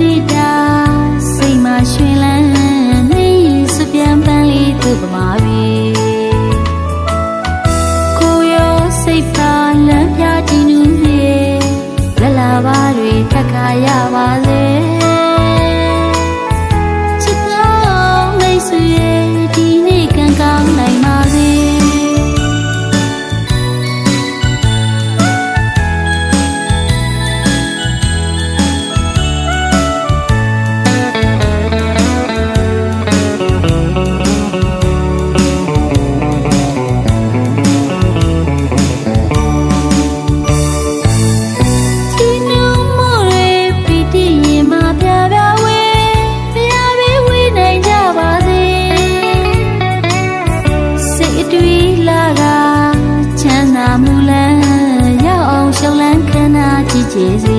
နေ့တာစိတ်မှာရွှင်လန်းနေစပြန်ပန်းလေးသူ့ပမာပြီကိုရောစိတ်သာလမ်းပြတည်နူးနေလလာပါတွေထက်ခါရပါစေ မူ